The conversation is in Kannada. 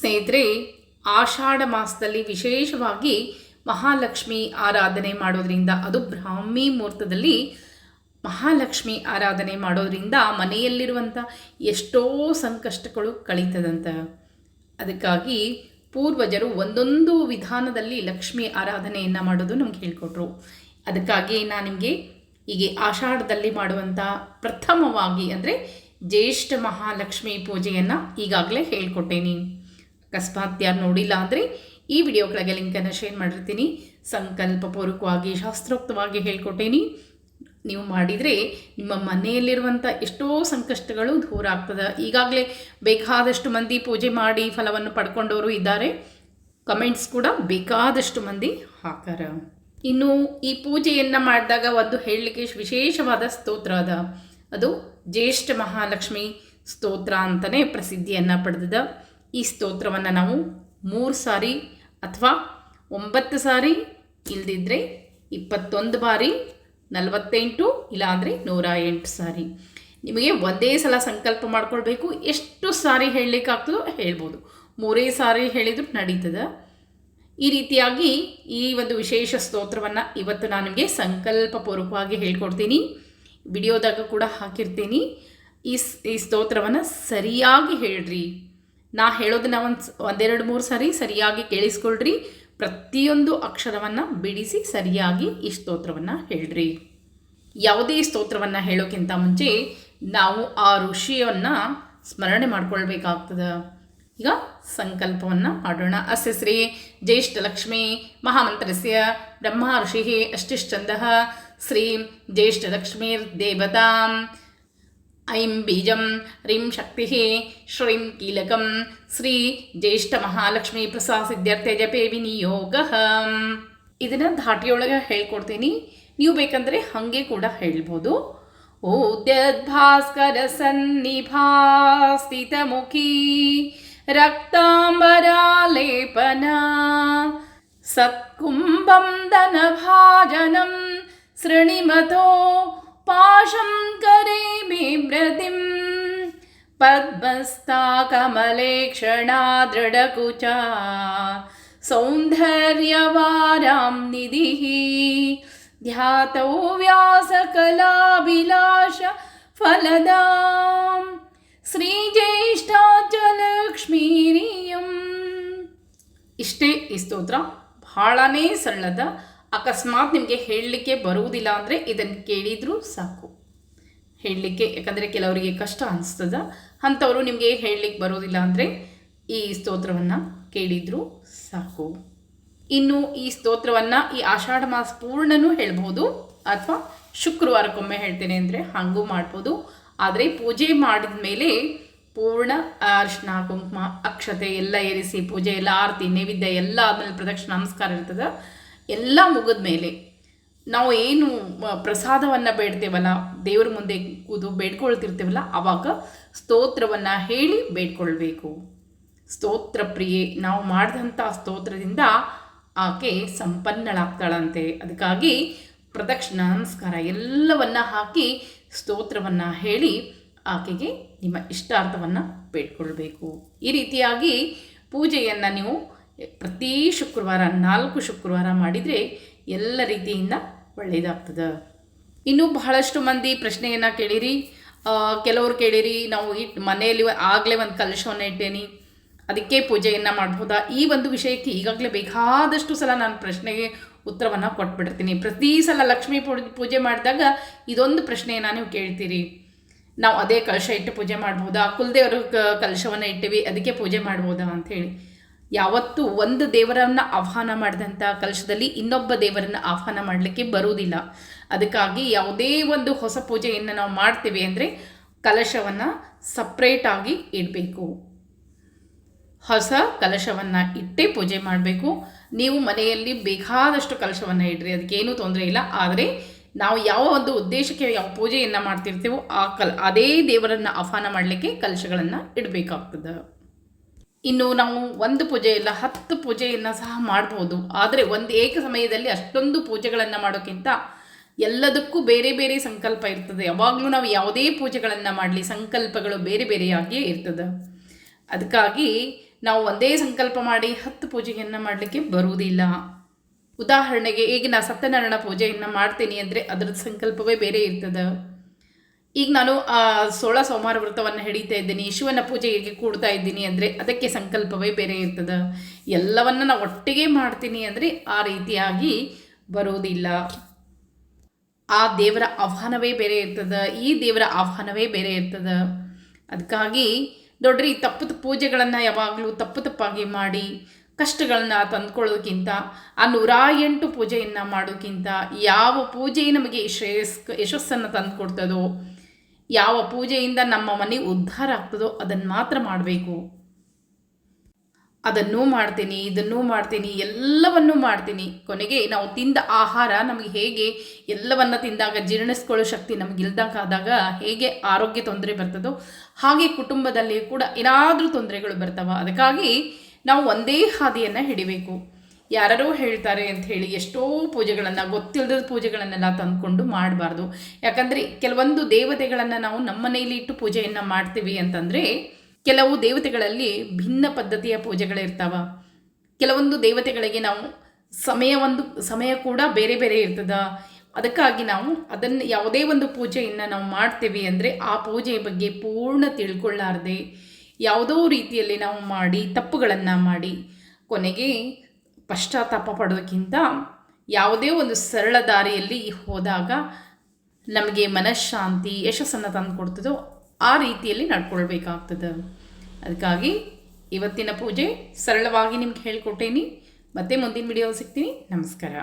ಸ್ನೇಹಿತರೆ, ಆಷಾಢ ಮಾಸದಲ್ಲಿ ವಿಶೇಷವಾಗಿ ಮಹಾಲಕ್ಷ್ಮಿ ಆರಾಧನೆ ಮಾಡೋದ್ರಿಂದ, ಅದು ಬ್ರಾಹ್ಮಿ ಮುಹೂರ್ತದಲ್ಲಿ ಮಹಾಲಕ್ಷ್ಮಿ ಆರಾಧನೆ ಮಾಡೋದ್ರಿಂದ ಮನೆಯಲ್ಲಿರುವಂಥ ಎಷ್ಟೋ ಸಂಕಷ್ಟಗಳು ಕಳೀತದಂತ. ಅದಕ್ಕಾಗಿ ಪೂರ್ವಜರು ಒಂದೊಂದು ವಿಧಾನದಲ್ಲಿ ಲಕ್ಷ್ಮಿ ಆರಾಧನೆಯನ್ನು ಮಾಡೋದು ನಮ್ಗೆ ಹೇಳಿಕೊಟ್ರು. ಅದಕ್ಕಾಗಿ ನಾನು ನಿಮಗೆ ಹೀಗೆ ಆಷಾಢದಲ್ಲಿ ಮಾಡುವಂಥ ಪ್ರಥಮವಾಗಿ ಅಂದರೆ ಜ್ಯೇಷ್ಠ ಮಹಾಲಕ್ಷ್ಮಿ ಪೂಜೆಯನ್ನು ಈಗಾಗಲೇ ಹೇಳ್ಕೊಟ್ಟೇನಿ. ಅಕಸ್ಮಾತ್ ಯಾರು ನೋಡಿಲ್ಲ ಅಂದರೆ ಈ ವಿಡಿಯೋ ಕೆಳಗೆ ಲಿಂಕನ್ನು ಶೇರ್ ಮಾಡಿರ್ತೀನಿ. ಸಂಕಲ್ಪಪೂರ್ವಕವಾಗಿ, ಶಾಸ್ತ್ರೋಕ್ತವಾಗಿ ಹೇಳ್ಕೊಟ್ಟೇನಿ. ನೀವು ಮಾಡಿದರೆ ನಿಮ್ಮ ಮನೆಯಲ್ಲಿರುವಂಥ ಎಷ್ಟೋ ಸಂಕಷ್ಟಗಳು ದೂರ ಆಗ್ತದೆ. ಈಗಾಗಲೇ ಬೇಕಾದಷ್ಟು ಮಂದಿ ಪೂಜೆ ಮಾಡಿ ಫಲವನ್ನು ಪಡ್ಕೊಂಡವರು ಇದ್ದಾರೆ. ಕಮೆಂಟ್ಸ್ ಕೂಡ ಬೇಕಾದಷ್ಟು ಮಂದಿ ಹಾಕಾರ ಇನ್ನು ಈ ಪೂಜೆಯನ್ನು ಮಾಡಿದಾಗ ಒಂದು ಹೇಳಲಿಕ್ಕೆ ವಿಶೇಷವಾದ ಸ್ತೋತ್ರ ಅದ. ಅದು ಜ್ಯೇಷ್ಠ ಮಹಾಲಕ್ಷ್ಮಿ ಸ್ತೋತ್ರ ಅಂತಲೇ ಪ್ರಸಿದ್ಧಿಯನ್ನು ಪಡೆದಿದ. ಈ ಸ್ತೋತ್ರವನ್ನು ನಾವು ಮೂರು ಸಾರಿ ಅಥವಾ ಒಂಬತ್ತು ಸಾರಿ ಇಲ್ದಿದ್ರೆ ಇಪ್ಪತ್ತೊಂದು ಬಾರಿ, ನಲವತ್ತೆಂಟು ಇಲ್ಲಾಂದರೆ ನೂರ ಎಂಟು ಸಾರಿ. ನಿಮಗೆ ಒಂದೇ ಸಲ ಸಂಕಲ್ಪ ಮಾಡ್ಕೊಳ್ಬೇಕು. ಎಷ್ಟು ಸಾರಿ ಹೇಳಲಿಕ್ಕಾಗ್ತದೋ ಹೇಳ್ಬೋದು. ಮೂರೇ ಸಾರಿ ಹೇಳಿದ್ರು ನಡೀತದೆ. ಈ ರೀತಿಯಾಗಿ ಈ ಒಂದು ವಿಶೇಷ ಸ್ತೋತ್ರವನ್ನು ಇವತ್ತು ನಾನು ನಿಮಗೆ ಸಂಕಲ್ಪಪೂರ್ವಕವಾಗಿ ಹೇಳ್ಕೊಡ್ತೀನಿ. ವಿಡಿಯೋದಾಗ ಕೂಡ ಹಾಕಿರ್ತೀನಿ. ಈ ಈ ಸ್ತೋತ್ರವನ್ನು ಸರಿಯಾಗಿ ಹೇಳ್ರಿ. ನಾ ಹೇಳೋದನ್ನ ಒಂದು ಒಂದೆರಡು ಮೂರು ಸಾರಿ ಸರಿಯಾಗಿ ಕೇಳಿಸ್ಕೊಳ್ರಿ. ಪ್ರತಿಯೊಂದು ಅಕ್ಷರವನ್ನು ಬಿಡಿಸಿ ಸರಿಯಾಗಿ ಈ ಸ್ತೋತ್ರವನ್ನು ಹೇಳ್ರಿ. ಯಾವುದೇ ಸ್ತೋತ್ರವನ್ನು ಹೇಳೋಕ್ಕಿಂತ ಮುಂಚೆ ನಾವು ಆ ಋಷಿಯನ್ನು ಸ್ಮರಣೆ ಮಾಡ್ಕೊಳ್ಬೇಕಾಗ್ತದೆ. ಈಗ ಸಂಕಲ್ಪವನ್ನು ಮಾಡೋಣ. ಅಸ್ಯ ಶ್ರೀ ಜ್ಯೇಷ್ಠ ಲಕ್ಷ್ಮೀ ಮಹಾಮಂತ್ರಸ್ಯ ಬ್ರಹ್ಮ ಋಷಿ ಅಷ್ಟಿಶ್ಚಂದ. ಶ್ರೀ ಲಕ್ಷ್ಮೀರ್ದೇವತಾಂ ಐಂ ಬೀಜಂ ರೀಂ ಶಕ್ತಿ ಶ್ರೀಂ ಕೀಲಕಂ ಶ್ರೀ ಜ್ಯೇಷ್ಠ ಮಹಾಲಕ್ಷ್ಮಿ ಪ್ರಸಾದ ಸಿದ್ಧಾರ್ಥ ಜಪೆ ವಿನಿಯೋಗ ಇದನ್ನು ಧಾಟಿಯೊಳಗೆ ಹೇಳ್ಕೊಡ್ತೀನಿ. ನೀವು ಬೇಕಂದರೆ ಹಾಗೆ ಕೂಡ ಹೇಳ್ಬೋದು. ಓದ್ಯದ್ಭಾಸ್ಕರ ಸನ್ನಿಭಾಸ್ಥಿತಮುಖಿ ರಕ್ತಾಂಬರಾಲೇಪನ, ಸತ್ಕುಂಭಂ ದನಭಾಜನಂ ಸೃಣಿಮತೋ ಪಾಶಂ ಕರೆ ಬಿಭ್ರತಿಂ ಪದ್ಮಸ್ತಾ ಕಮಲೇಕ್ಷಣಾ ದೃಢಕುಚಾ ಸೌಂದರ್ಯವಾರಾಂ ನಿಧಿಃ ಧ್ಯಾತೌ ವ್ಯಾಸಕಲಾಭಿಲಾಷ ಫಲದಾಂ ಶ್ರೀಜ್ಯೇಷ್ಠಾಚಲಕ್ಷ್ಮೀರಿಯಂ ಇಷ್ಟೇ ಈ ಸ್ತೋತ್ರ ಬಹಳನೇ ಸರಳದ ಅಕಸ್ಮಾತ್ ನಿಮಗೆ ಹೇಳಲಿಕ್ಕೆ ಬರುವುದಿಲ್ಲ ಅಂದರೆ ಇದನ್ನು ಕೇಳಿದರೂ ಸಾಕು. ಹೇಳಲಿಕ್ಕೆ, ಯಾಕಂದರೆ ಕೆಲವರಿಗೆ ಕಷ್ಟ ಅನಿಸ್ತದ. ಅಂಥವರು ನಿಮಗೆ ಹೇಳಲಿಕ್ಕೆ ಬರೋದಿಲ್ಲ ಅಂದರೆ ಈ ಸ್ತೋತ್ರವನ್ನು ಕೇಳಿದರೂ ಸಾಕು. ಇನ್ನು ಈ ಸ್ತೋತ್ರವನ್ನು ಈ ಆಷಾಢ ಮಾಸ ಪೂರ್ಣನೂ ಹೇಳ್ಬೋದು, ಅಥವಾ ಶುಕ್ರವಾರಕ್ಕೊಮ್ಮೆ ಹೇಳ್ತೇನೆ ಅಂದರೆ ಹಾಗೂ ಮಾಡ್ಬೋದು. ಆದರೆ ಪೂಜೆ ಮಾಡಿದ ಮೇಲೆ ಪೂರ್ಣ ಅರ್ಶಿನ, ಕುಂಕುಮ, ಅಕ್ಷತೆ ಎಲ್ಲ ಏರಿಸಿ ಪೂಜೆ ಎಲ್ಲ, ಆರತಿ, ನೈವೇದ್ಯ ಎಲ್ಲ ಆದಮೇಲೆ ಪ್ರದಕ್ಷಿಣ, ನಮಸ್ಕಾರ ಇರ್ತದೆ. ಎಲ್ಲ ಮುಗಿದ ಮೇಲೆ ನಾವು ಏನು ಪ್ರಸಾದವನ್ನು ಬೇಡ್ತೇವಲ್ಲ, ದೇವ್ರ ಮುಂದೆ ಕೂದು ಬೇಡ್ಕೊಳ್ತಿರ್ತೇವಲ್ಲ ಆವಾಗ ಸ್ತೋತ್ರವನ್ನು ಹೇಳಿ ಬೇಡ್ಕೊಳ್ಬೇಕು. ಸ್ತೋತ್ರ ಪ್ರಿಯೆ, ನಾವು ಮಾಡಿದಂಥ ಸ್ತೋತ್ರದಿಂದ ಆಕೆ ಸಂಪನ್ನಳಾಗ್ತಾಳಂತೆ. ಅದಕ್ಕಾಗಿ ಪ್ರದಕ್ಷಿಣ, ನಮಸ್ಕಾರ, ಎಲ್ಲವನ್ನ ಹಾಕಿ ಸ್ತೋತ್ರವನ್ನು ಹೇಳಿ ಆಕೆಗೆ ನಿಮ್ಮ ಇಷ್ಟಾರ್ಥವನ್ನು ಬೇಡ್ಕೊಳ್ಬೇಕು. ಈ ರೀತಿಯಾಗಿ ಪೂಜೆಯನ್ನು ನೀವು ಪ್ರತಿ ಶುಕ್ರವಾರ, ನಾಲ್ಕು ಶುಕ್ರವಾರ ಮಾಡಿದರೆ ಎಲ್ಲ ರೀತಿಯಿಂದ ಒಳ್ಳೆಯದಾಗ್ತದೆ ಇನ್ನೂ ಬಹಳಷ್ಟು ಮಂದಿ ಪ್ರಶ್ನೆಯನ್ನು ಕೇಳಿರಿ. ಕೆಲವರು ಕೇಳಿರಿ, ನಾವು ಇಟ್ ಮನೆಯಲ್ಲಿ ಆಗಲೇ ಒಂದು ಕಲಶವನ್ನು ಇಟ್ಟೇನಿ, ಅದಕ್ಕೆ ಪೂಜೆಯನ್ನು ಮಾಡ್ಬೋದಾ? ಈ ಒಂದು ವಿಷಯಕ್ಕೆ ಈಗಾಗಲೇ ಬೇಕಾದಷ್ಟು ಸಲ ನಾನು ಪ್ರಶ್ನೆಗೆ ಉತ್ತರವನ್ನು ಕೊಟ್ಬಿಡ್ತೀನಿ ಪ್ರತಿ ಸಲ ಲಕ್ಷ್ಮೀ ಪೂಜೆ ಮಾಡಿದಾಗ ಇದೊಂದು ಪ್ರಶ್ನೆಯನ್ನು ನೀವು ಕೇಳ್ತೀರಿ. ನಾವು ಅದೇ ಕಲಶ ಇಟ್ಟು ಪೂಜೆ ಮಾಡ್ಬೋದಾ? ಕುಲದೇವರು ಕಲಶವನ್ನು ಇಟ್ಟಿವಿ, ಅದಕ್ಕೆ ಪೂಜೆ ಮಾಡ್ಬೋದಾ ಅಂಥೇಳಿ ಯಾವತ್ತೂ ಒಂದು ದೇವರನ್ನು ಆಹ್ವಾನ ಮಾಡಿದಂಥ ಕಲಶದಲ್ಲಿ ಇನ್ನೊಬ್ಬ ದೇವರನ್ನು ಆಹ್ವಾನ ಮಾಡಲಿಕ್ಕೆ ಬರುವುದಿಲ್ಲ. ಅದಕ್ಕಾಗಿ ಯಾವುದೇ ಒಂದು ಹೊಸ ಪೂಜೆಯನ್ನು ನಾವು ಮಾಡ್ತೀವಿ ಅಂದರೆ ಕಲಶವನ್ನು ಸಪ್ರೇಟಾಗಿ ಇಡಬೇಕು. ಹೊಸ ಕಲಶವನ್ನು ಇಟ್ಟೇ ಪೂಜೆ ಮಾಡಬೇಕು. ನೀವು ಮನೆಯಲ್ಲಿ ಬೇಕಾದಷ್ಟು ಕಲಶವನ್ನು ಇಡ್ರಿ, ಅದಕ್ಕೇನೂ ತೊಂದರೆ ಇಲ್ಲ. ಆದರೆ ನಾವು ಯಾವ ಒಂದು ಉದ್ದೇಶಕ್ಕೆ ಯಾವ ಪೂಜೆಯನ್ನು ಮಾಡ್ತಿರ್ತೀವೋ ಆ ಕಲ್, ಅದೇ ದೇವರನ್ನು ಆಹ್ವಾನ ಮಾಡಲಿಕ್ಕೆ ಕಲಶಗಳನ್ನು ಇಡಬೇಕಾಗ್ತದೆ. ಇನ್ನು ನಾವು ಒಂದು ಪೂಜೆ ಇಲ್ಲ, ಹತ್ತು ಪೂಜೆಯನ್ನು ಸಹ ಮಾಡ್ಬೋದು. ಆದರೆ ಒಂದು ಏಕ ಸಮಯದಲ್ಲಿ ಅಷ್ಟೊಂದು ಪೂಜೆಗಳನ್ನು ಮಾಡೋಕ್ಕಿಂತ ಎಲ್ಲದಕ್ಕೂ ಬೇರೆ ಬೇರೆ ಸಂಕಲ್ಪ ಇರ್ತದೆ. ಯಾವಾಗಲೂ ನಾವು ಯಾವುದೇ ಪೂಜೆಗಳನ್ನು ಮಾಡಲಿ, ಸಂಕಲ್ಪಗಳು ಬೇರೆ ಬೇರೆಯಾಗಿಯೇ ಇರ್ತದೆ. ಅದಕ್ಕಾಗಿ ನಾವು ಒಂದೇ ಸಂಕಲ್ಪ ಮಾಡಿ ಹತ್ತು ಪೂಜೆಯನ್ನು ಮಾಡಲಿಕ್ಕೆ ಬರುವುದಿಲ್ಲ. ಉದಾಹರಣೆಗೆ ಈಗ ನಾ ಸತ್ಯನಾರಾಯಣ ಪೂಜೆಯನ್ನು ಮಾಡ್ತೀನಿ ಅಂದರೆ ಅದರದ್ದು ಸಂಕಲ್ಪವೇ ಬೇರೆ ಇರ್ತದೆ. ಈಗ ನಾನು, ಆ, ಸೋಳ ಸೋಮವಾರ ವ್ರತವನ್ನು ಹಿಡಿತಾ ಇದ್ದೀನಿ. ಶಿವನ ಪೂಜೆಗೆ ಕೂಡ್ತಾ ಇದ್ದೀನಿ ಅಂದರೆ ಅದಕ್ಕೆ ಸಂಕಲ್ಪವೇ ಬೇರೆ ಇರ್ತದೆ. ಎಲ್ಲವನ್ನು ನಾನು ಒಟ್ಟಿಗೆ ಮಾಡ್ತೀನಿ ಅಂದರೆ ಆ ರೀತಿಯಾಗಿ ಬರೋದಿಲ್ಲ. ಆ ದೇವರ ಆಹ್ವಾನವೇ ಬೇರೆ ಇರ್ತದೆ. ಈ ದೇವರ ಆಹ್ವಾನವೇ ಬೇರೆ ಇರ್ತದೆ. ಅದಕ್ಕಾಗಿ ನೋಡ್ರಿ ತಪ್ಪು ಪೂಜೆಗಳನ್ನು ಯಾವಾಗಲೂ ತಪ್ಪು ತಪ್ಪಾಗಿ ಮಾಡಿ, ಕಷ್ಟಗಳನ್ನ ತಂದುಕೊಳ್ಳೋದಕ್ಕಿಂತ ಆ ನೂರ ಎಂಟು ಪೂಜೆಯನ್ನು ಮಾಡೋಕ್ಕಿಂತ ಯಾವ ಪೂಜೆ ನಮಗೆ ಶ್ರೇಯಸ್ ಯಶಸ್ಸನ್ನು ತಂದುಕೊಡ್ತದೋ ಯಾವ ಪೂಜೆಯಿಂದ ನಮ್ಮ ಮನೆ ಉದ್ಧಾರ ಆಗ್ತದೋ ಅದನ್ನು ಮಾತ್ರ ಮಾಡಬೇಕು. ಅದನ್ನೂ ಮಾಡ್ತೀನಿ, ಇದನ್ನೂ ಮಾಡ್ತೀನಿ, ಎಲ್ಲವನ್ನೂ ಮಾಡ್ತೀನಿ. ಕೊನೆಗೆ ನಾವು ತಿಂದ ಆಹಾರ ನಮಗೆ ಹೇಗೆ ಎಲ್ಲವನ್ನ ತಿಂದಾಗ ಜೀರ್ಣಿಸ್ಕೊಳ್ಳೋ ಶಕ್ತಿ ನಮಗೆ ಇಲ್ದಂಗಾದಾಗ ಹೇಗೆ ಆರೋಗ್ಯ ತೊಂದರೆ ಬರ್ತದೋ ಹಾಗೆ ಕುಟುಂಬದಲ್ಲಿ ಕೂಡ ಏನಾದರೂ ತೊಂದರೆಗಳು ಬರ್ತವೆ. ಅದಕ್ಕಾಗಿ ನಾವು ಒಂದೇ ಹಾದಿಯನ್ನು ಹಿಡಿಬೇಕು. ಯಾರೋ ಹೇಳ್ತಾರೆ ಅಂತ ಹೇಳಿ ಎಷ್ಟೋ ಪೂಜೆಗಳನ್ನು ಗೊತ್ತಿಲ್ಲದ ಪೂಜೆಗಳನ್ನೆಲ್ಲ ತಂದುಕೊಂಡು ಮಾಡಬಾರ್ದು. ಯಾಕಂದರೆ ಕೆಲವೊಂದು ದೇವತೆಗಳನ್ನು ನಾವು ನಮ್ಮ ಮನೆಯಲ್ಲಿ ಇಟ್ಟು ಪೂಜೆಯನ್ನು ಮಾಡ್ತೀವಿ ಅಂತಂದರೆ ಕೆಲವು ದೇವತೆಗಳಲ್ಲಿ ಭಿನ್ನ ಪದ್ಧತಿಯ ಪೂಜೆಗಳಿರ್ತಾವ. ಕೆಲವೊಂದು ದೇವತೆಗಳಿಗೆ ನಾವು ಸಮಯ ಒಂದು, ಸಮಯ ಕೂಡ ಬೇರೆ ಬೇರೆ ಇರ್ತದ. ಅದಕ್ಕಾಗಿ ನಾವು ಅದನ್ನು ಯಾವುದೇ ಒಂದು ಪೂಜೆಯನ್ನು ನಾವು ಮಾಡ್ತೀವಿ ಅಂದರೆ ಆ ಪೂಜೆಯ ಬಗ್ಗೆ ಪೂರ್ಣ ತಿಳ್ಕೊಳ್ಳಾರ್ದೆ. ಯಾವುದೋ ರೀತಿಯಲ್ಲಿ ನಾವು ಮಾಡಿ, ತಪ್ಪುಗಳನ್ನು ಮಾಡಿ, ಕೊನೆಗೆ ಪಶ್ಚಾತ್ತಾಪ ಪಡೋದಕ್ಕಿಂತ ಯಾವುದೇ ಒಂದು ಸರಳ ದಾರಿಯಲ್ಲಿ ಹೋದಾಗ ನಮಗೆ ಮನಃಶಾಂತಿ, ಯಶಸ್ಸನ್ನು ತಂದು ಕೊಡ್ತದೋ ಆ ರೀತಿಯಲ್ಲಿ ನಡ್ಕೊಳ್ಬೇಕಾಗ್ತದೆ. ಅದಕ್ಕಾಗಿ ಇವತ್ತಿನ ಪೂಜೆ ಸರಳವಾಗಿ ನಿಮ್ಗೆ ಹೇಳ್ಕೊಟ್ಟೇನಿ. ಮತ್ತೆ ಮುಂದಿನ ವಿಡಿಯೋ ಸಿಗ್ತೀನಿ. ನಮಸ್ಕಾರ.